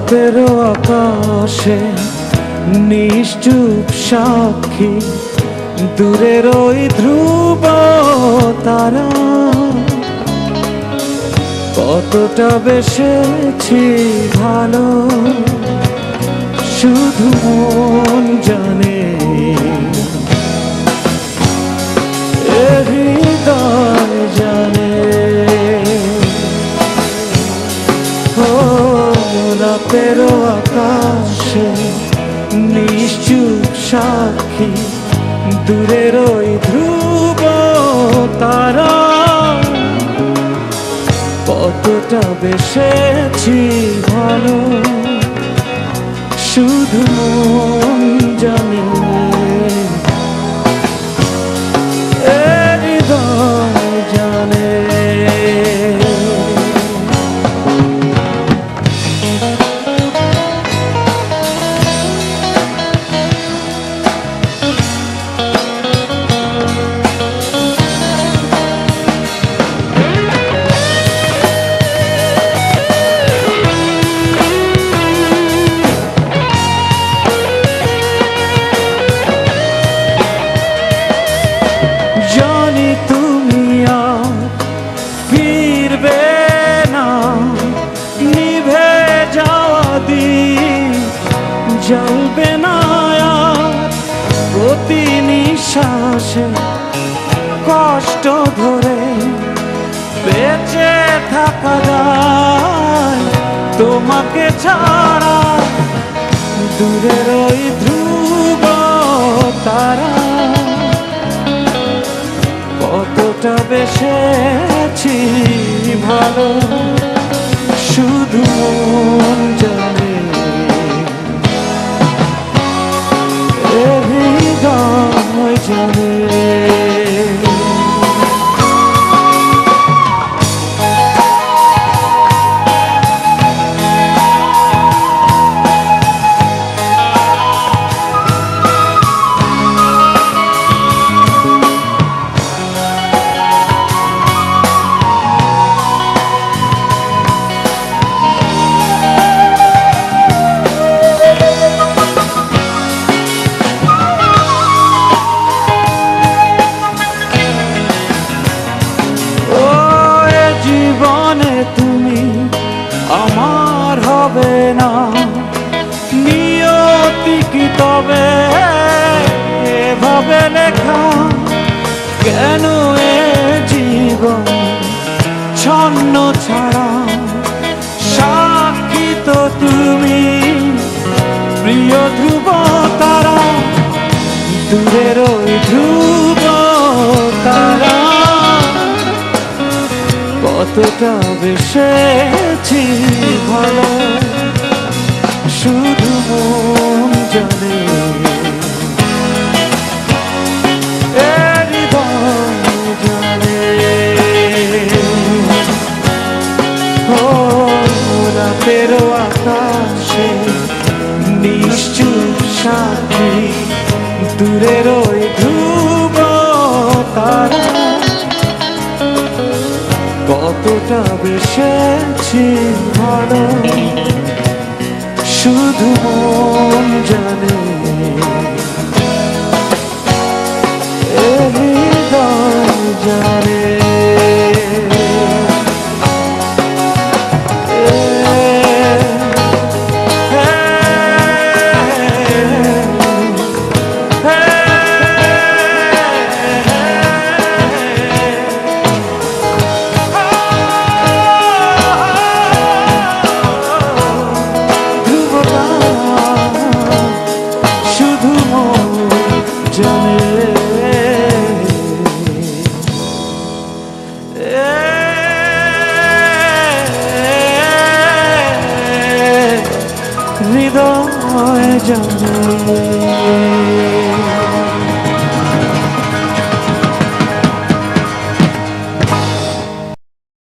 রাতের আকাশে নিশ্চুপ সাক্ষী দূরের ওই ধ্রুব তারা। কতটা বেসেছি ভালো শুধু মন জানে। সাক্ষী দূরের ওই ধ্রুব তারা। কতটা বেসেছি ভালো শুধু জ্বলবে না প্রতি নিঃশ্বাসে কষ্ট ধরে বেঁচে থাকা তোমাকে ছাড়া দূরের ওই ধ্রুব তারা কতটা বেসেছি ভালো, শুধু জানে। হৃদয় জানে এভাবে লেখা কেন এ জীবন? ছন্ন ছাড়া সাক্ষী তো তুমি, প্রিয় ধ্রুব তারা, দূরের ওই ধ্রুব তারা। কতটা বেসেছি ভালো, শুধু মন জানে। সাথী দূরের ওই ধ্রুব তারা। কতটা বেসেছি ভালো শুধু মন হৃদয় জানে